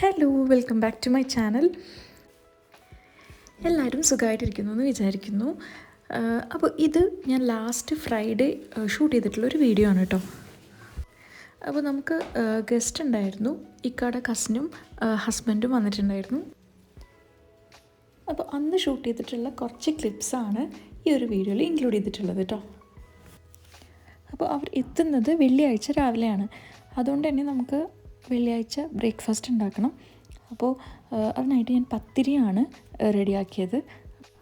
Hello welcome back to my channel എല്ലാവരും സുഖമായിട്ടിരിക്കുന്നു എന്ന് വിചാരിക്കുന്നു. അപ്പോൾ ഇത് ഞാൻ ലാസ്റ്റ് ഫ്രൈഡേ ഷൂട്ട് ചെയ്തിട്ടുള്ള ഒരു വീഡിയോ ആണ് കേട്ടോ. അപ്പോൾ നമുക്ക് ഗസ്റ്റ് ഉണ്ടായിരുന്നു. ഇക്കാടെ കസിനും ഹസ്ബൻഡും വന്നിട്ടുണ്ടായിരുന്നു. അപ്പോൾ അന്ന് ഷൂട്ട് ചെയ്തിട്ടുള്ള കുറച്ച് ക്ലിപ്സാണ് ഈ ഒരു വീഡിയോയിൽ ഇൻക്ലൂഡ് ചെയ്തിട്ടുള്ളത് കേട്ടോ. അപ്പോൾ അവർ എത്തുന്നത് വെള്ളിയാഴ്ച രാവിലെയാണ്. അതുകൊണ്ട് തന്നെ നമുക്ക് വെള്ളിയാഴ്ച ബ്രേക്ക്ഫാസ്റ്റ് ഉണ്ടാക്കണം. അപ്പോൾ അതിനായിട്ട് ഞാൻ പത്തിരിയാണ് റെഡിയാക്കിയത്.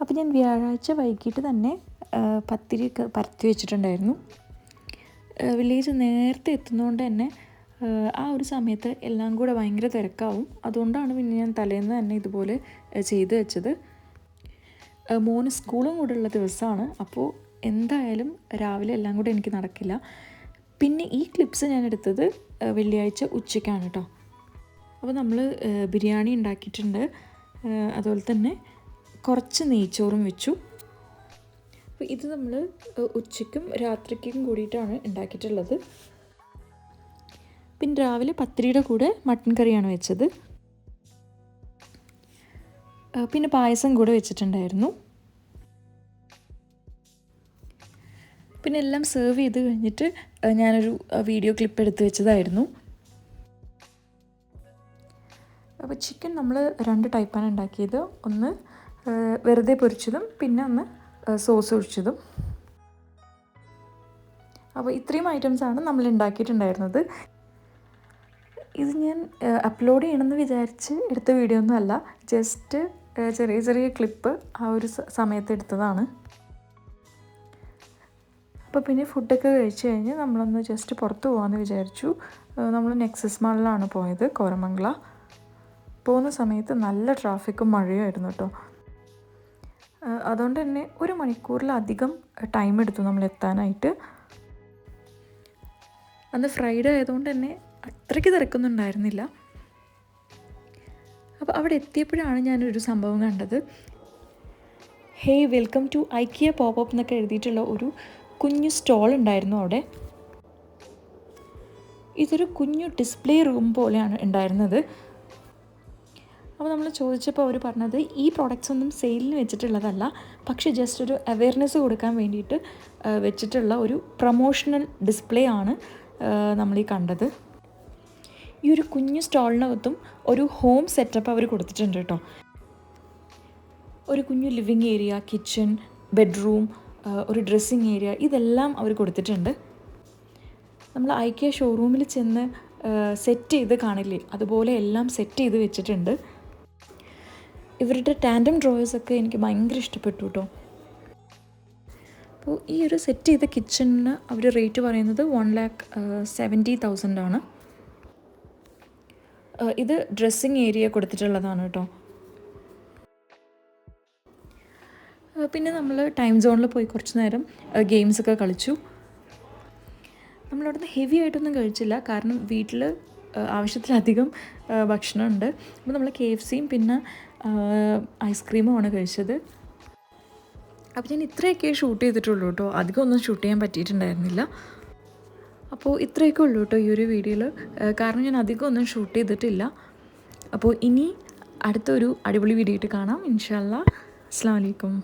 അപ്പോൾ ഞാൻ വ്യാഴാഴ്ച വൈകിട്ട് തന്നെ പത്തിരി പരത്തി വെച്ചിട്ടുണ്ടായിരുന്നു. വില്ലേജ് നേരത്തെ എത്തുന്നതുകൊണ്ട് തന്നെ ആ ഒരു സമയത്ത് എല്ലാം കൂടെ ഭയങ്കര തിരക്കാവും. അതുകൊണ്ടാണ് പിന്നെ ഞാൻ തലേന്ന് തന്നെ ഇതുപോലെ ചെയ്തു വെച്ചത്. മോന് സ്കൂളും കൂടെ ഉള്ള ദിവസമാണ്. അപ്പോൾ എന്തായാലും രാവിലെ എല്ലാം കൂടെ എനിക്ക് നടക്കില്ല. പിന്നെ ഈ ക്ലിപ്സ് ഞാൻ എടുത്തത് വെള്ളിയാഴ്ച ഉച്ചയ്ക്കാണ് കേട്ടോ അപ്പോൾ നമ്മൾ ബിരിയാണി ഉണ്ടാക്കിയിട്ടുണ്ട്. അതുപോലെ തന്നെ കുറച്ച് നെയ്ച്ചോറും വെച്ചു. അപ്പോൾ ഇത് നമ്മൾ ഉച്ചയ്ക്കും രാത്രിക്കും കൂടിയിട്ടാണ് ഉണ്ടാക്കിയിട്ടുള്ളത്. പിന്നെ രാവിലെ പത്തിരിയുടെ കൂടെ മട്ടൻ കറിയാണ് വെച്ചത്. പിന്നെ പായസം കൂടെ വെച്ചിട്ടുണ്ടായിരുന്നു. പിന്നെ എല്ലാം സെർവ് ചെയ്ത് കഴിഞ്ഞിട്ട് ഞാനൊരു വീഡിയോ ക്ലിപ്പ് എടുത്ത് വെച്ചതായിരുന്നു. അപ്പോൾ ചിക്കൻ നമ്മൾ രണ്ട് ടൈപ്പാണ് ഉണ്ടാക്കിയത്. ഒന്ന് വെറുതെ പൊരിച്ചതും പിന്നെ ഒന്ന് സോസ് ഒഴിച്ചതും. അപ്പോൾ ഇത്രയും ഐറ്റംസാണ് നമ്മൾ ഉണ്ടാക്കിയിട്ടുണ്ടായിരുന്നത്. ഇത് ഞാൻ അപ്ലോഡ് ചെയ്യണമെന്ന് വിചാരിച്ച് എടുത്ത വീഡിയോ ഒന്നും അല്ല. ജസ്റ്റ് ചെറിയ ചെറിയ ക്ലിപ്പ് ആ ഒരു സമയത്ത് എടുത്തതാണ്. അപ്പോൾ പിന്നെ ഫുഡൊക്കെ കഴിച്ച് കഴിഞ്ഞ് നമ്മളൊന്ന് ജസ്റ്റ് പുറത്ത് പോകാമെന്ന് വിചാരിച്ചു. നമ്മൾ നെക്സസ് മാളിലാണ് പോയത് കോരമംഗല. പോകുന്ന സമയത്ത് നല്ല ട്രാഫിക്കും മഴയും ആയിരുന്നു കേട്ടോ അതുകൊണ്ട് തന്നെ ഒരു മണിക്കൂറിലധികം ടൈം എടുത്തു നമ്മൾ എത്താനായിട്ട്. അന്ന് ഫ്രൈഡേ ആയതുകൊണ്ട് തന്നെ അത്രയ്ക്ക് തിരക്കൊന്നുണ്ടായിരുന്നില്ല. അപ്പോൾ അവിടെ എത്തിയപ്പോഴാണ് ഞാനൊരു സംഭവം കണ്ടത്. Hey welcome to IKEA pop എന്നൊക്കെ എഴുതിയിട്ടുള്ള ഒരു കുഞ്ഞു സ്റ്റോൾ ഉണ്ടായിരുന്നു അവിടെ. ഇതൊരു കുഞ്ഞു ഡിസ്പ്ലേ റൂം പോലെയാണ് ഉണ്ടായിരുന്നത്. അപ്പോൾ നമ്മൾ ചോദിച്ചപ്പോൾ അവർ പറഞ്ഞത് ഈ പ്രോഡക്റ്റ്സ് ഒന്നും സെയിലിന് വെച്ചിട്ടുള്ളതല്ല പക്ഷേ ജസ്റ്റ് ഒരു അവെയർനെസ് കൊടുക്കാൻ വേണ്ടിയിട്ട് വെച്ചിട്ടുള്ള ഒരു പ്രൊമോഷണൽ ഡിസ്പ്ലേ ആണ് നമ്മൾ ഈ കണ്ടത്. ഈ ഒരു കുഞ്ഞു സ്റ്റോളിനകത്തും ഒരു ഹോം സെറ്റപ്പ് അവർ കൊടുത്തിട്ടുണ്ട് കേട്ടോ. ഒരു കുഞ്ഞു ലിവിങ് ഏരിയ കിച്ചൺ ബെഡ്റൂം ഒരു ഡ്രസ്സിങ് ഏരിയ ഇതെല്ലാം അവർ കൊടുത്തിട്ടുണ്ട്. നമ്മൾ ഐക്യ ഷോറൂമിൽ ചെന്ന് സെറ്റ് ചെയ്ത് കാണില്ലേ? അതുപോലെ എല്ലാം സെറ്റ് ചെയ്ത് വെച്ചിട്ടുണ്ട്. ഇവരുടെ ടാൻഡം ഡ്രോയേഴ്സൊക്കെ എനിക്ക് ഭയങ്കര ഇഷ്ടപ്പെട്ടു കേട്ടോ അപ്പോൾ ഈ ഒരു സെറ്റ് ചെയ്ത കിച്ചണിന് അവർ റേറ്റ് പറയുന്നത് വൺ ലാക്ക് സെവന്റി തൗസൻഡാണ് ഇത് ഡ്രസ്സിങ് ഏരിയ കൊടുത്തിട്ടുള്ളതാണ് കേട്ടോ പിന്നെ നമ്മൾ ടൈം സോണിൽ പോയി കുറച്ച് നേരം ഗെയിംസൊക്കെ കളിച്ചു. നമ്മളവിടുന്ന് ഹെവി ആയിട്ടൊന്നും കഴിച്ചില്ല. കാരണം വീട്ടിൽ ആവശ്യത്തിലധികം ഭക്ഷണമുണ്ട്. അപ്പോൾ നമ്മൾ കെ എഫ് സിയും പിന്നെ ഐസ്ക്രീമുമാണ് കഴിച്ചത്. അപ്പോൾ ഞാൻ ഇത്രയൊക്കെ ഷൂട്ട് ചെയ്തിട്ടുള്ളൂ കേട്ടോ അധികം ഒന്നും ഷൂട്ട് ചെയ്യാൻ പറ്റിയിട്ടുണ്ടായിരുന്നില്ല. അപ്പോൾ ഇത്രയൊക്കെ ഉള്ളൂ കേട്ടോ ഈ ഒരു വീഡിയോയിൽ കാരണം ഞാൻ അധികം ഒന്നും ഷൂട്ട് ചെയ്തിട്ടില്ല. അപ്പോൾ ഇനി അടുത്തൊരു അടിപൊളി വീഡിയോ ആയിട്ട് കാണാം. ഇൻഷാല്ല അസ്സാം വലൈക്കും